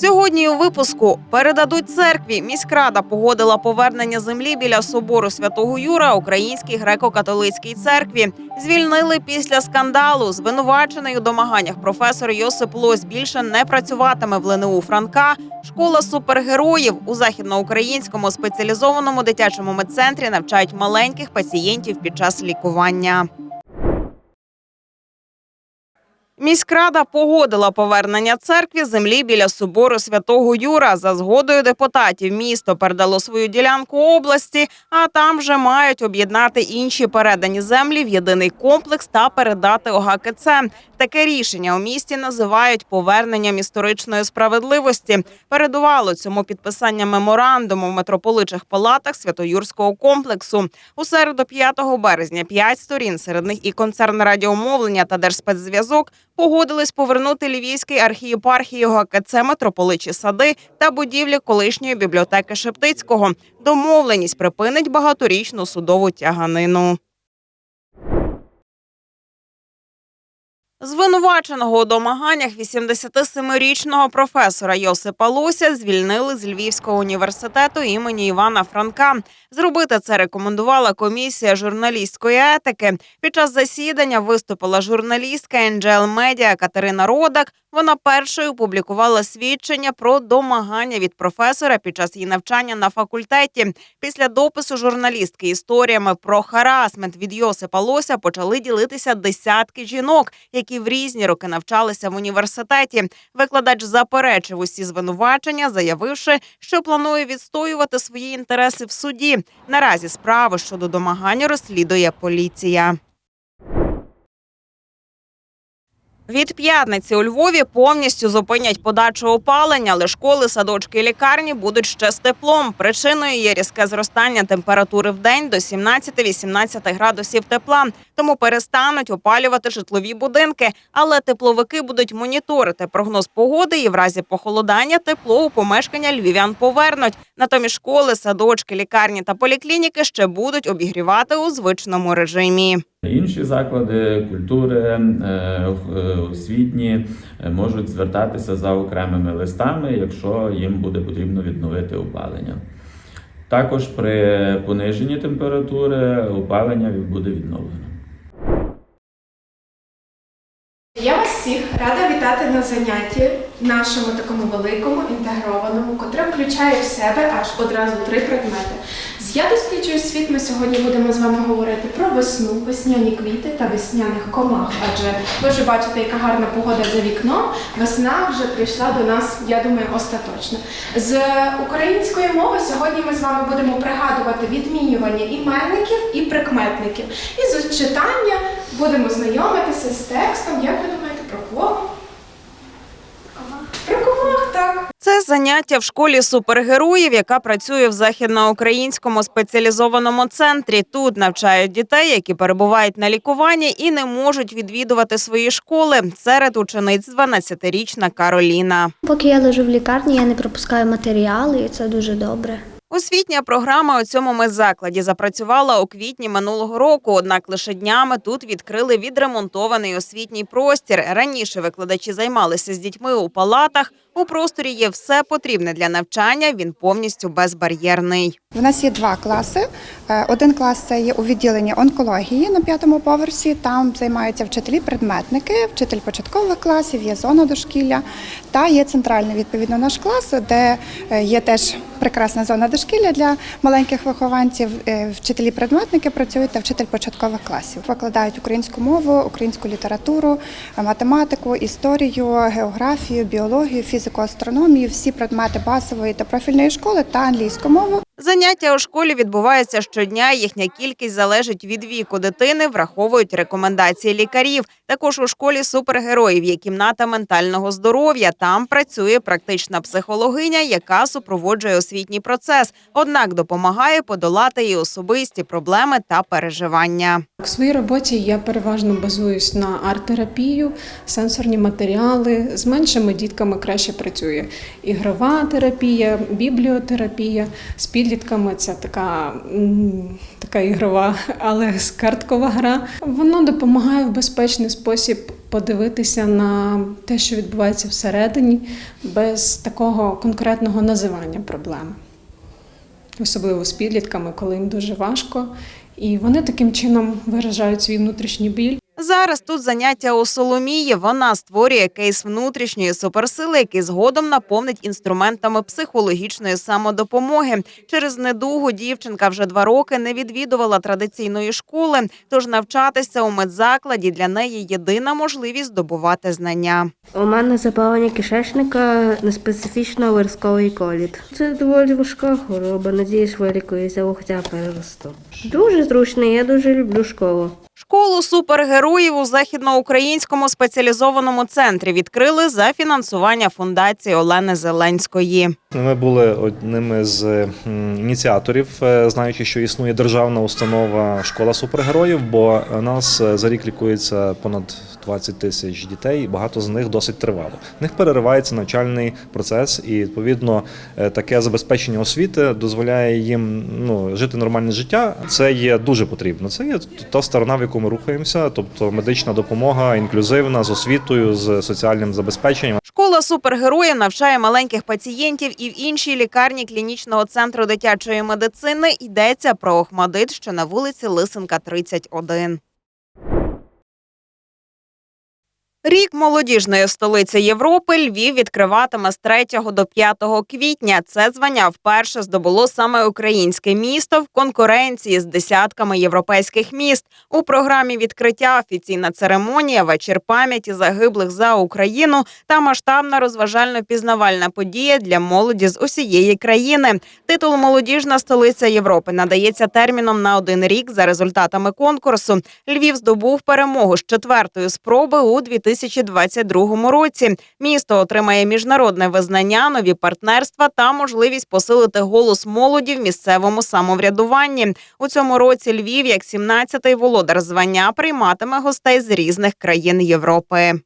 Сьогодні у випуску передадуть церкві. Міськрада погодила повернення землі біля собору святого Юра Українській греко-католицькій церкві. Звільнили після скандалу. Звинувачений у домаганнях професор Йосип Лось більше не працюватиме в ЛНУ Франка. Школа супергероїв у західноукраїнському спеціалізованому дитячому медцентрі навчають маленьких пацієнтів під час лікування. Міськрада погодила повернення церкві землі біля собору святого Юра. За згодою депутатів місто передало свою ділянку області, а там вже мають об'єднати інші передані землі в єдиний комплекс та передати ОГКЦ. Таке рішення у місті називають поверненням історичної справедливості. Передувало цьому підписання меморандуму в митрополичих палатах Святоюрського комплексу. У середу 5 березня п'ять сторін, серед них і концерн радіомовлення та Держспецзв'язок, погодились повернути Львівській архієпархії ГКЦ митрополичі сади та будівлі колишньої бібліотеки Шептицького. Домовленість припинить багаторічну судову тяганину. Звинуваченого у домаганнях 87-річного професора Йосипа Лося звільнили з Львівського університету імені Івана Франка. Зробити це рекомендувала комісія журналістської етики. Під час засідання виступила журналістка NGL Media Катерина Родак. Вона першою публікувала свідчення про домагання від професора під час її навчання на факультеті. Після допису журналістки історіями про харасмент від Йосипа Лося почали ділитися десятки жінок, які в різні роки навчалися в університеті. Викладач заперечив усі звинувачення, заявивши, що планує відстоювати свої інтереси в суді. Наразі справу щодо домагання розслідує поліція. Від п'ятниці у Львові повністю зупинять подачу опалення, але школи, садочки і лікарні будуть ще з теплом. Причиною є різке зростання температури в день до 17-18 градусів тепла. Тому перестануть опалювати житлові будинки. Але тепловики будуть моніторити прогноз погоди і в разі похолодання тепло у помешкання львів'ян повернуть. Натомість школи, садочки, лікарні та поліклініки ще будуть обігрівати у звичному режимі. Інші заклади культури, е, е, освітні е, можуть звертатися за окремими листами, якщо їм буде потрібно відновити опалення. Також при пониженні температури опалення буде відновлено. Я вас всіх рада вітати на занятті нашому такому великому інтегрованому, котре включає в себе аж одразу три предмети. Я досліджую світ. Ми сьогодні будемо з вами говорити про весну, весняні квіти та весняних комах. Адже ви вже бачите, яка гарна погода за вікном. Весна вже прийшла до нас, я думаю, остаточно. З української мови сьогодні ми з вами будемо пригадувати відмінювання іменників і прикметників. І з читання будемо знайомитися з текстом. Як ви думаєте, про кого? Так. Це заняття в школі супергероїв, яка працює в західноукраїнському спеціалізованому центрі. Тут навчають дітей, які перебувають на лікуванні і не можуть відвідувати свої школи. Серед учениць 12-річна Кароліна. Поки я лежу в лікарні, я не пропускаю матеріали, і це дуже добре. Освітня програма у цьому медзакладі запрацювала у квітні минулого року. Однак лише днями тут відкрили відремонтований освітній простір. Раніше викладачі займалися з дітьми у палатах. У просторі є все потрібне для навчання. Він повністю безбар'єрний. У нас є два класи. Е, Один клас це є у відділенні онкології на п'ятому поверсі. Там займаються вчителі-предметники, вчитель початкових класів, є зона дошкілля. Та є центральний відповідно наш клас, де е, є теж прекрасна зона дошкілля для маленьких вихованців. Е, Вчителі-предметники працюють та вчитель початкових класів. Викладають українську мову, українську літературу, математику, історію, географію, біологію, фізику, астрономію, всі предмети базової та профільної школи та англійську мову. Заняття у школі відбуваються щодня. Їхня кількість залежить від віку дитини, враховують рекомендації лікарів. Також у школі супергероїв є кімната ментального здоров'я. Там працює практична психологиня, яка супроводжує освітній процес. Однак допомагає подолати і особисті проблеми та переживання. В своїй роботі я переважно базуюсь на арт-терапію, сенсорні матеріали. З меншими дітками краще працює ігрова терапія, бібліотерапія. З підлітками це така, така ігрова, але карткова гра. Воно допомагає в безпечний спосіб подивитися на те, що відбувається всередині, без такого конкретного називання проблеми. Особливо з підлітками, коли їм дуже важко. І вони таким чином виражають свій внутрішній біль. Зараз тут заняття у Соломії. Вона створює кейс внутрішньої суперсили, який згодом наповнить інструментами психологічної самодопомоги. Через недугу дівчинка вже два роки не відвідувала традиційної школи, тож навчатися у медзакладі для неї єдина можливість здобувати знання. У мене запалення кишечника неспецифічно версковий коліт. Це доволі важка хвороба. Надіюсь, вилікуюся, або хоча переросту. Дуже зручно, я дуже люблю школу. Школу супергероїв у західноукраїнському спеціалізованому центрі відкрили за фінансування фундації Олени Зеленської. Ми були одними з ініціаторів, е, знаючи, що існує державна установа школа супергероїв, бо нас е, за рік лікується понад 20 тисяч дітей, і багато з них досить тривало. В них переривається навчальний процес, і відповідно е, таке забезпечення освіти дозволяє їм ну, жити нормальне життя. Це є дуже потрібно. Це є та сторона, в яку ми рухаємося, тобто медична допомога інклюзивна з освітою, з соціальним забезпеченням. Школа супергероїв навчає маленьких пацієнтів і в іншій лікарні клінічного центру дитячої медицини йдеться про Охмадит, що на вулиці Лисенка, 31. Рік молодіжної столиці Європи Львів відкриватиме з 3 до 5 квітня. Це звання вперше здобуло саме українське місто в конкуренції з десятками європейських міст. У програмі відкриття офіційна церемонія, вечір пам'яті загиблих за Україну та масштабна розважально-пізнавальна подія для молоді з усієї країни. Титул Молодіжна столиця Європи надається терміном на один рік за результатами конкурсу. Львів здобув перемогу з четвертої спроби у 2022 році. Місто отримає міжнародне визнання, нові партнерства та можливість посилити голос молоді в місцевому самоврядуванні. У цьому році Львів, як 17-й володар звання, прийматиме гостей з різних країн Європи.